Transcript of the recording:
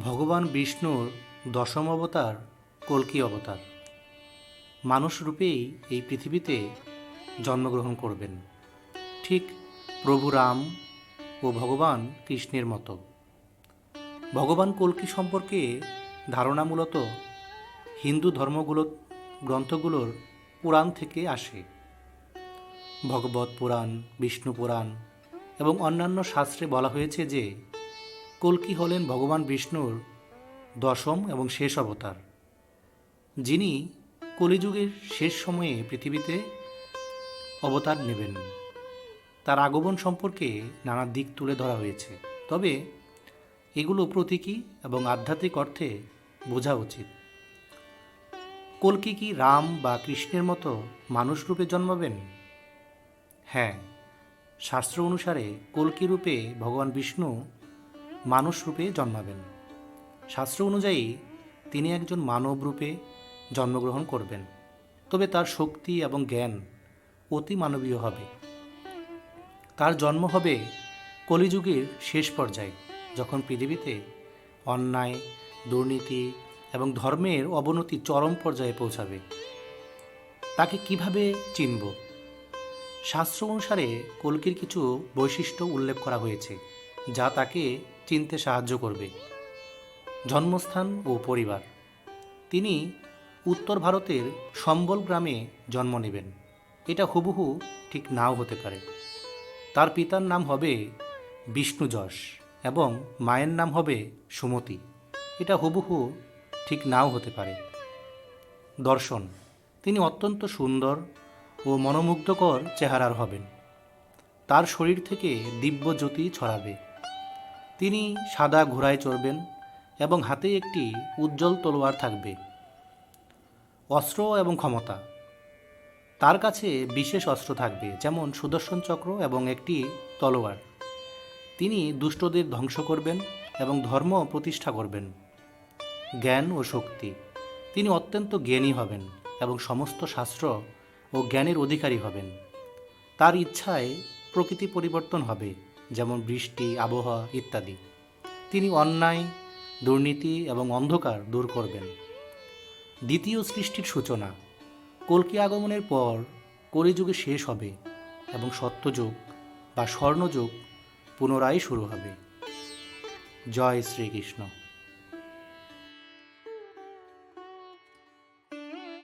ভগবান বিষ্ণুর দশম অবতার, কল্কি অবতার। মানুষ রূপেই এই পৃথিবীতে জন্মগ্রহণ করবেন। ঠিক প্রভু রাম ও ভগবান কৃষ্ণের মতো। ভগবান কল্কি সম্পর্কে ধারণা মূলত হিন্দু ধর্মগুলো, গ্রন্থগুলোর পুরাণ থেকে আসে। ভগবত পুরাণ, বিষ্ণু পুরাণ এবং অন্যান্য শাস্ত্রে বলা হয়েছে যে কল্কি হলেন ভগবান বিষ্ণুর দশম এবং শেষ অবতার। যিনি কলিযুগের শেষ সময়ে পৃথিবীতে অবতার নেবেন। তার আগমন সম্পর্কে নানা দিক তুলে ধরা হয়েছে। তবে এগুলো প্রতীকী এবং আধ্যাত্মিক অর্থে বোঝা উচিত। কল্কি কি রাম বা কৃষ্ণের মতো মানুষ রূপে জন্মাবেন? হ্যাঁ শাস্ত্র অনুসারে কল্কি রূপে ভগবান বিষ্ণু মানুষ রূপে জন্মাবেন। শাস্ত্র অনুযায়ী তিনি একজন মানব রূপে জন্মগ্রহণ করবেন। তবে তার শক্তি এবং জ্ঞান অতি মানবীয় হবে। তার জন্ম হবে কলিযুগের শেষ পর্যায়ে, যখন পৃথিবীতে অন্যায়, দুর্নীতি এবং ধর্মের অবনতি চরম পর্যায়ে পৌঁছাবে। তাকে কীভাবে চিনব? শাস্ত্র অনুসারে কল্কির কিছু বৈশিষ্ট্য উল্লেখ করা হয়েছে, যা তাকে চিনতে সাহায্য করবে। জন্মস্থান ও পরিবার। তিনি উত্তর ভারতের সম্বল গ্রামে জন্ম নেবেন। এটা হুবহু ঠিক নাও হতে পারে। তার পিতার নাম হবে বিষ্ণু যশ এবং মায়ের নাম হবে সুমতি। এটা হুবহু ঠিক নাও হতে পারে। দর্শন। তিনি অত্যন্ত সুন্দর ও মনোমুগ্ধকর চেহারার হবেন। তার শরীর থেকে দিব্য জ্যোতি ছড়াবে। তিনি সাদা ঘোড়ায় চড়বেন এবং হাতে একটি উজ্জ্বল তলোয়ার থাকবে। অস্ত্র এবং ক্ষমতা। তার কাছে বিশেষ অস্ত্র থাকবে, যেমন সুদর্শন চক্র এবং একটি তলোয়ার। তিনি দুষ্টদের ধ্বংস করবেন এবং ধর্ম প্রতিষ্ঠা করবেন। জ্ঞান ও শক্তি। তিনি অত্যন্ত জ্ঞানী হবেন এবং সমস্ত শাস্ত্র ও জ্ঞানের অধিকারী হবেন। তার ইচ্ছায় প্রকৃতি পরিবর্তন হবে। যেমন বৃষ্টি, আবহাওয়া ইত্যাদি। তিনি অন্যায়, দুর্নীতি এবং অন্ধকার দূর করবেন। দ্বিতীয় সৃষ্টির সূচনা, কলকি আগমনের পর কলিযুগে শেষ হবে এবং সত্যযুগ বা স্বর্ণযুগ পুনরায় শুরু হবে। জয় শ্রীকৃষ্ণ।